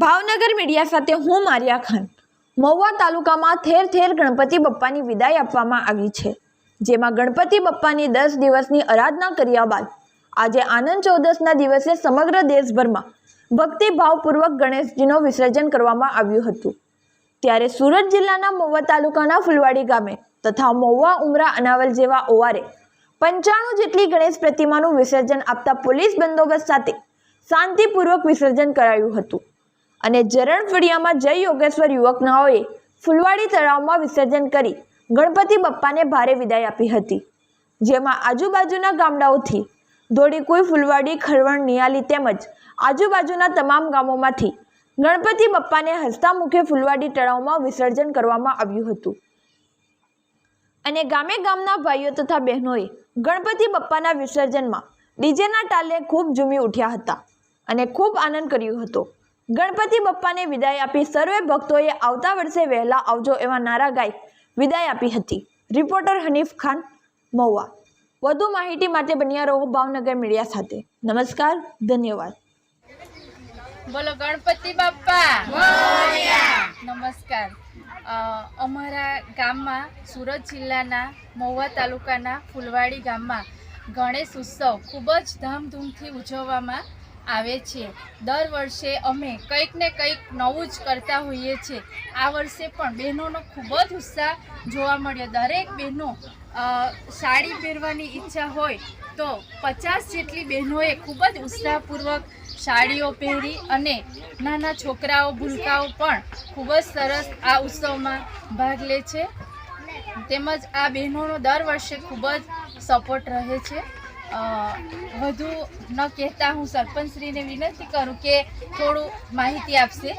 Bhavnagar media સાથે હું Maria Khan. Mahuva તાલુકામાં ઠેર ઠેર ગણપતિ બપ્પાની વિદાય આપવામાં આવી છે, જેમાં ગણપતિ બપ્પાની દસ દિવસની આરાધના કર્યા બાદ આજે આનંદ ચૌદસના દિવસે સમગ્ર દેશભરમાં ભક્તિભાવપૂર્વક ગણેશજીનું વિસર્જન કરવામાં આવ્યું હતું. ત્યારે સુરત જિલ્લાના મહુવા તાલુકાના ફુલવાડી ગામે તથા મહુવા ઉમરા અનાવલ જેવા ઓવારે પંચાણું જેટલી ગણેશ પ્રતિમાનું વિસર્જન આપતા પોલીસ બંદોબસ્ત સાથે શાંતિપૂર્વક વિસર્જન કરાયું હતું. અને જરણ ફળિયામાં જય યોગેશ્વર યુવકનાઓએ ફુલવાડી તળાવમાં વિસર્જન કરી ગણપતિ બપ્પાને ભારે વિદાય આપી હતી. જેમાં આજુબાજુના ગામડાઓથી ધોળીકુઈ, ફુલવાડી, ખરવણ, નિયાલી તેમજ આજુબાજુના તમામ ગામોમાંથી ગણપતિ બપ્પાને હસતા મુખે ફુલવાડી તળાવમાં વિસર્જન કરવામાં આવ્યું હતું. અને ગામે ગામના ભાઈઓ તથા બહેનોએ ગણપતિ બપ્પાના વિસર્જનમાં ડીજેના તાલે ખૂબ ઝૂમી ઉઠ્યા હતા અને ખૂબ આનંદ કર્યો હતો. ગણપતિ બપ્પાને વિદાય આપી સર્વે ભક્તોએ આવતા વર્ષે વહેલા આવજો એવા નારા ગાઈ વિદાય આપી હતી. રિપોર્ટર હનીફ ખાન, મહુવા. વધુ માહિતી માટે બન્યા રહો ભાવનગર મીડિયા સાથે. નમસ્કાર, ધન્યવાદ. બોલો, ગણપતિ બાપ્પા. નમસ્કાર. અમારા ગામમાં સુરત જિલ્લાના મહુવા તાલુકાના ફુલવાડી ગામમાં ગણેશ ઉત્સવ ખૂબ જ ધામધૂમથી ઉજવવામાં આવે છે. દર વર્ષે અમે કંઈક ને કંઈક નવું જ કરતા હોઈએ છીએ. આ વર્ષે પણ બહેનોનો ખૂબ જ ઉત્સાહ જોવા મળ્યો. દરેક બહેનો સાડી પહેરવાની ઈચ્છા હોય તો પચાસ જેટલી બહેનોએ ખૂબ જ ઉત્સાહપૂર્વક સાડીઓ પહેરી અને નાના છોકરાઓ, ભૂલકાઓ પણ ખૂબ જ સરસ આ ઉત્સવમાં ભાગ લે છે. તેમજ આ બહેનોનો દર વર્ષે ખૂબ જ સપોર્ટ રહે છે. વધુ ન કહેતા હું સરપંચશ્રીને વિનંતી કરું કે થોડું માહિતી આપશે.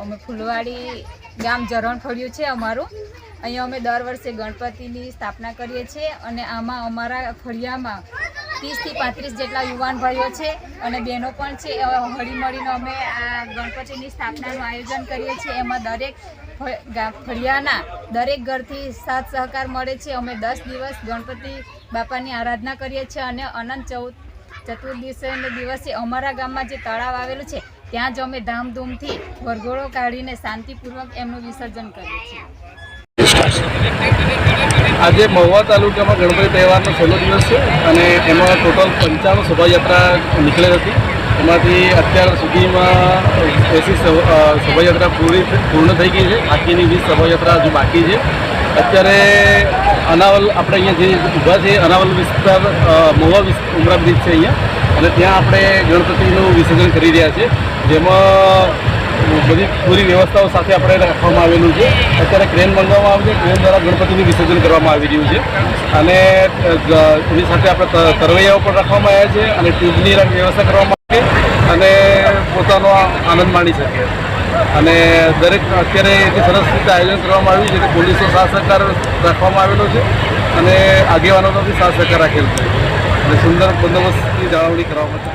અમે ફૂલવાડી ગામ જરણ ફળ્યું છે અમારું. અહીંયા અમે દર વર્ષે ગણપતિની સ્થાપના કરીએ છીએ અને આમાં અમારા ફળિયામાં ત્રીસથી પાંત્રીસ જેટલા યુવાન ભાઈઓ છે અને બહેનો પણ છે. હળીમળીને અમે આ ગણપતિની સ્થાપનાનું આયોજન કરીએ છીએ. એમાં દરેક ફળિયાના દરેક ઘરથી સાથ સહકાર મળે છે. અમે દસ દિવસ ગણપતિ બાપાની આરાધના કરીએ છીએ અને અનંત ચૌદ ચતુર્દશીના દિવસે અમારા ગામમાં જે તળાવ આવેલું છે, ત્યાં જ અમે ધામધૂમથી વરઘોડો કાઢીને શાંતિપૂર્વક એમનું વિસર્જન કરીએ છીએ. આજે મહુવા તાલુકામાં ગણપતિ તહેવારનો છેલ્લો દિવસ છે અને એમાં ટોટલ પંચાણું શોભાયાત્રા નીકળેલ હતી. એમાંથી અત્યાર સુધીમાં એસી શોભાયાત્રા પૂરી પૂર્ણ થઈ ગઈ છે. બાકીની વીસ શોભાયાત્રા હજુ બાકી છે. અત્યારે અનાવલ, આપણે અહીંયા જે ઊભા છે અનાવલ વિસ્તાર મહુવા ઉમરા બ્રિજ છે અહીંયા. અને ત્યાં આપણે ગણપતિનું વિસર્જન કરી રહ્યા છે જેમાં બધી પૂરી વ્યવસ્થાઓ સાથે આપણે રાખવામાં આવેલું છે. અત્યારે ક્રેન મંગાવવામાં છે. ક્રેન દ્વારા ગણપતિનું વિસર્જન કરવામાં આવી રહ્યું છે. અને એની સાથે આપણે તરવૈયાઓ પણ રાખવામાં આવ્યા છે અને ટ્યુબની વ્યવસ્થા કરવામાં આવે અને પોતાનો આનંદ માણી શકે અને દરેક, અત્યારે એટલી સરસ રીતે આયોજન કરવામાં આવ્યું છે. કે પોલીસનો સાથ સહકાર રાખવામાં આવેલો છે અને આગેવાનોનો બી સાથ સહકાર રાખેલો છે. અને સુંદર બંદોબસ્તની જાળવણી કરવામાં છે.